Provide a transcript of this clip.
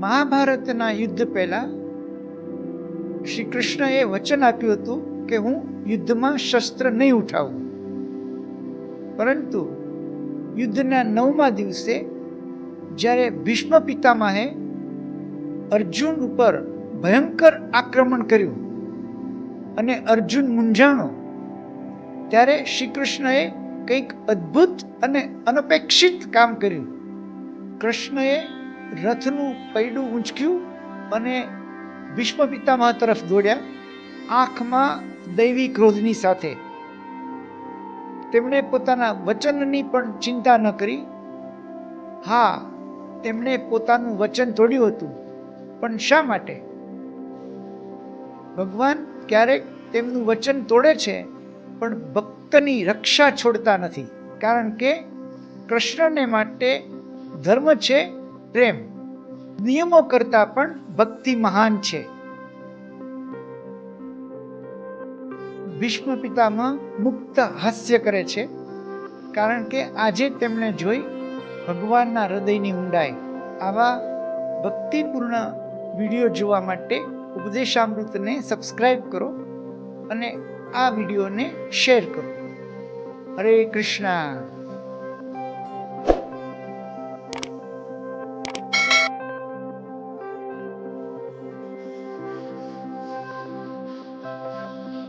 મહાભારતના યુદ્ધ પહેલા શ્રી કૃષ્ણએ વચન આપ્યું હતું કે હું યુદ્ધમાં શસ્ત્ર નહીં ઉઠાવું. પરંતુ યુદ્ધના નવમા દિવસે જ્યારે ભીષ્મ પિતામહે અર્જુન ઉપર ભયંકર આક્રમણ કર્યું અને અર્જુન મૂંઝાણો, ત્યારે શ્રી કૃષ્ણએ કંઈક અદ્ભુત અને અનપેક્ષિત કામ કર્યું. કૃષ્ણએ રથનું પૈડું ઊંચક્યું અને ભીષ્મ પિતામહ તરફ દોડ્યા, આંખમાં દૈવી ક્રોધની સાથે. તેમણે પોતાના વચનની પણ ચિંતા ન કરી. હા, તેમણે પોતાનું વચન તોડ્યું હતું, પણ શા માટે? ભગવાન ક્યારેક તેમનું વચન તોડે છે, પણ ભક્તની રક્ષા છોડતા નથી, કારણ કે કૃષ્ણને માટે ધર્મ છે પ્રેમ નિયમો કરતાં પણ ભક્તિ મહાન છે. ભીષ્મ પિતામાં મુક્ત હાસ્ય કરે છે, કારણ કે આજે તેમણે જોઈ ભગવાનના હૃદયની ઊંડાઈ. આવા ભક્તિપૂર્ણ વીડિયો જોવા માટે ઉપદેશામૃતને સબસ્ક્રાઇબ કરો અને આ વિડીયોને શેર કરો. હરે કૃષ્ણ.